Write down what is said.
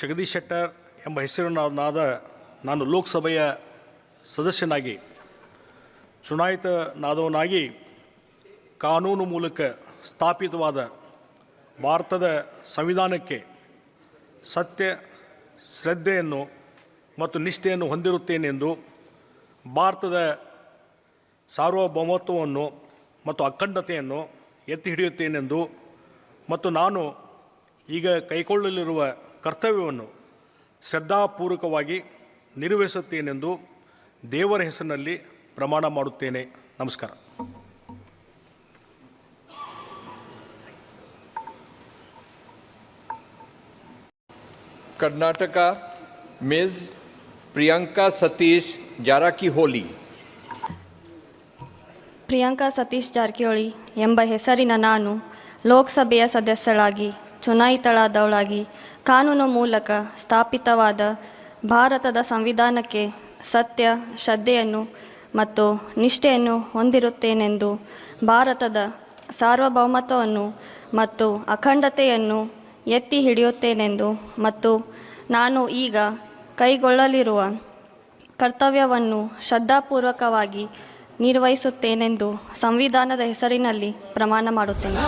ಜಗದೀಶ್ ಶೆಟ್ಟರ್ ಎಂಬ ಹೆಸರಿನಾದ ನಾನು ಲೋಕಸಭೆಯ ಸದಸ್ಯನಾಗಿ, ಚುನಾಯಿತನಾದವನಾಗಿ ಕಾನೂನು ಮೂಲಕ ಸ್ಥಾಪಿತವಾದ ಭಾರತದ ಸಂವಿಧಾನಕ್ಕೆ ಸತ್ಯ, ಶ್ರದ್ಧೆಯನ್ನು ಮತ್ತು ನಿಷ್ಠೆಯನ್ನು ಹೊಂದಿರುತ್ತೇನೆಂದು ಭಾರತದ ಸಾರ್ವಭೌಮತ್ವವನ್ನು ಮತ್ತು ಅಖಂಡತೆಯನ್ನು ಎತ್ತಿ ಹಿಡಿಯುತ್ತೇನೆಂದು ಮತ್ತು ನಾನು ಈಗ ಕೈಗೊಳ್ಳಲಿರುವ ಕರ್ತವ್ಯವನ್ನು ಶ್ರದ್ಧಾಪೂರ್ವಕವಾಗಿ ನಿರ್ವಹಿಸುತ್ತೇನೆಂದು ದೇವರ ಹೆಸರಿನಲ್ಲಿ ಪ್ರಮಾಣ ಮಾಡುತ್ತೇನೆ. ನಮಸ್ಕಾರ. ಕರ್ನಾಟಕ ಮಿಸ್ ಪ್ರಿಯಾಂಕಾ ಸತೀಶ್ ಜಾರಕಿಹೊಳಿ. ಪ್ರಿಯಾಂಕಾ ಸತೀಶ್ ಜಾರಕಿಹೊಳಿ ಎಂಬ ಹೆಸರಿನ ನಾನು ಲೋಕಸಭೆಯ ಸದಸ್ಯಳಾಗಿ ಚುನಾಯಿತಳಾದವಳಾಗಿ ಕಾನೂನು ಮೂಲಕ ಸ್ಥಾಪಿತವಾದ ಭಾರತದ ಸಂವಿಧಾನಕ್ಕೆ ಸತ್ಯ, ಶ್ರದ್ಧೆಯನ್ನು ಮತ್ತು ನಿಷ್ಠೆಯನ್ನು ಹೊಂದಿರುತ್ತೇನೆಂದು ಭಾರತದ ಸಾರ್ವಭೌಮತ್ವವನ್ನು ಮತ್ತು ಅಖಂಡತೆಯನ್ನು ಎತ್ತಿ ಹಿಡಿಯುತ್ತೇನೆಂದು ಮತ್ತು ನಾನು ಈಗ ಕೈಗೊಳ್ಳಲಿರುವ ಕರ್ತವ್ಯವನ್ನು ಶ್ರದ್ಧಾಪೂರ್ವಕವಾಗಿ ನಿರ್ವಹಿಸುತ್ತೇನೆಂದು ಸಂವಿಧಾನದ ಹೆಸರಿನಲ್ಲಿ ಪ್ರಮಾಣ ಮಾಡುತ್ತೇನೆ.